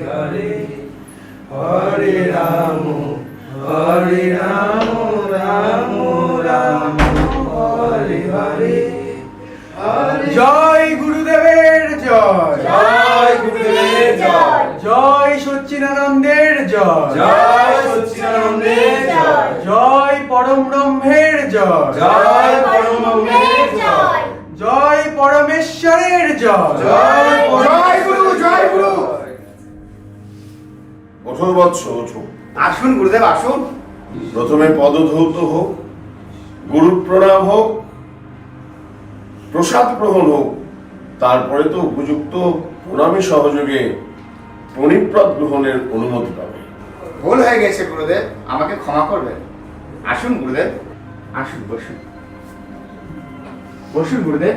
হরে হরে রাম হরে রাম রাম রাম। হরে হরে। জয় গুরুদেবের জয়। জয় গুরুদেবের জয়। জয় সচ্চিদানন্দের জয়। জয় সচ্চিদানন্দের জয়। জয় পরম ব্রহ্মের জয়। জয় পরম ব্রহ্মের জয়। জয় পরমেশ্বরের জয়। জয় জয় গুরু জয় গুরু। বৎস ওঠো আসুন গুরুদেব আসুন। প্রথমে পদধৌত হোক গুরু প্রণাম হোক প্রসাদ গ্রহণ হোক তারপরে তো উপযুক্ত প্রণামী সহযোগে প্রণিপ্রদ গ্রহণের অনুমতি পাবে। ভুল হয়ে গেছে গুরুদেব। আমাকে ক্ষমা করবেন। আসুন গুরুদেব। আসুন বসুন। বসুন গুরুদেব।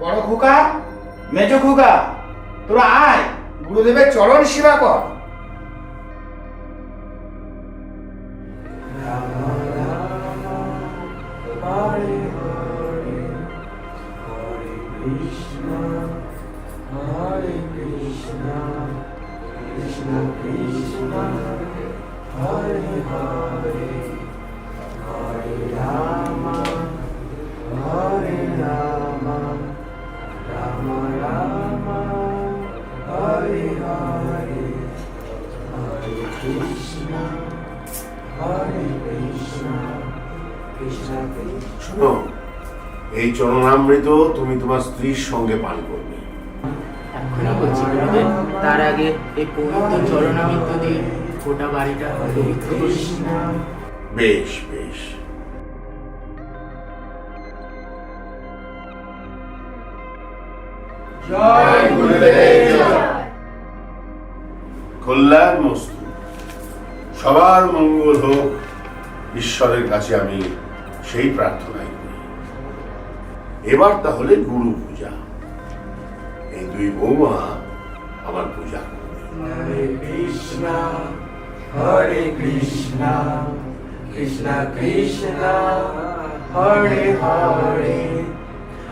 বড় খোকা মেজ খোকা তোরা আয় গুরুদেবের চরণ সেবা কর। হরে হরে কৃষ্ণ হরে। শোনো এই চরণামৃত তুমি তোমার স্ত্রীর সঙ্গে পান করবে। বলছি গুরুদেব তার আগে এই পবিত্র চরণামিত্র দিয়ে গোটা বাড়িটা পবিত্র বেশ বেশ। জয় গুরুদেবের জয়। কল্যাণ মস্তু সবার মঙ্গল হোক, ঈশ্বরের কাছে আমি সেই প্রার্থনাই করি। এবার তাহলে গুরু পূজা। এই দুই বৌমা আমার পূজা হরে কৃষ্ণ হরে কৃষ্ণ কৃষ্ণ কৃষ্ণ, হরে হরে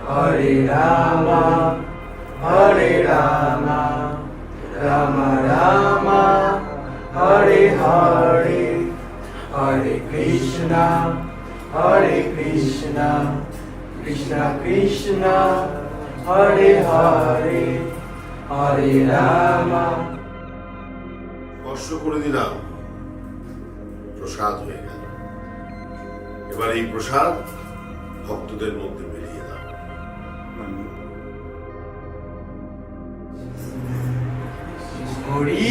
হরে রাম হরে রাম। কৃষ্ণ হরে হরে হরে রাম। স্পর্শ করে দিলাম প্রসাদ হয়ে গেল। এবার এই প্রসাদ ভক্তদের মধ্যে বেরিয়ে দাও। হরি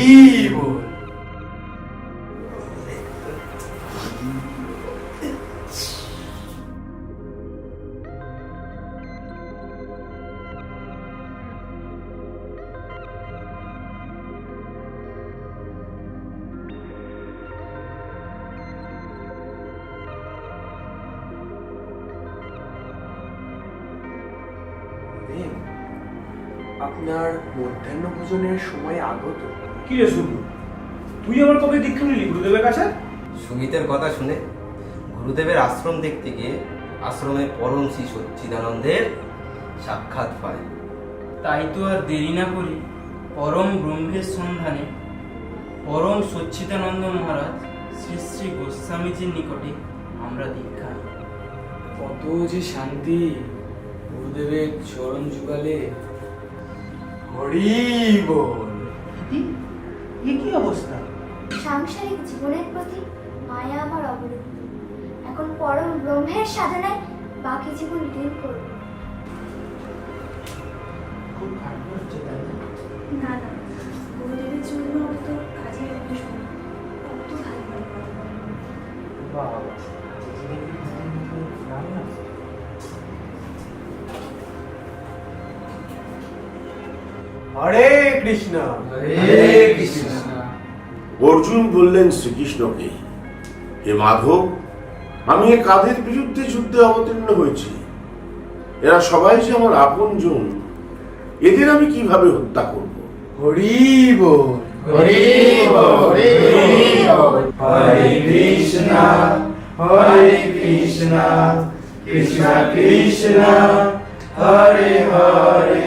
বল আপনার মধ্যাহ্ন ভোজনের সময় আগত। কি রে শুধু তুই আবার কবে দীক্ষা নিলি গুরুদেবের কাছে? সুমিতের কথা শুনে গুরুদেবের আশ্রম দেখতে গিয়ে আশ্রমে পরম শ্রী সচ্চিদানন্দের সাক্ষাৎ পায় তাই তো আর দেরি না করি পরম ব্রহ্মের সন্ধানে পরম সচ্চিদানন্দ মহারাজ শ্রী শ্রী গোস্বামীজির নিকটে আমরা দীক্ষা নিই। কত যে শান্তি। গুরুদেবের চরণ যুগালে হরি বল এ কি অবস্থা? সাংসারিক জীবনের প্রতি মায়া আমার অবলুপ্ত এখন পরম ব্রহ্মের সাধনায় বাকি জীবন লীন করব। খুব হচ্ছে তাই না? না গুরুদেবের জন্য অত কাজের নেই। অত ভালো ভালো কথা। বাবা হরে কৃষ্ণ। হরে কৃষ্ণ। অর্জুন বললেন শ্রীকৃষ্ণকে হে মাধব আমি এ কাদের বিরুদ্ধে যুদ্ধে অবতীর্ণ হয়েছি। এরা সবাই যে আমার আপনজন এদের আমি কীভাবে হত্যা করব? হরি বল হরি হরে হরে কৃষ্ণ হরে কৃষ্ণ কৃষ্ণ কৃষ্ণ হরে হরে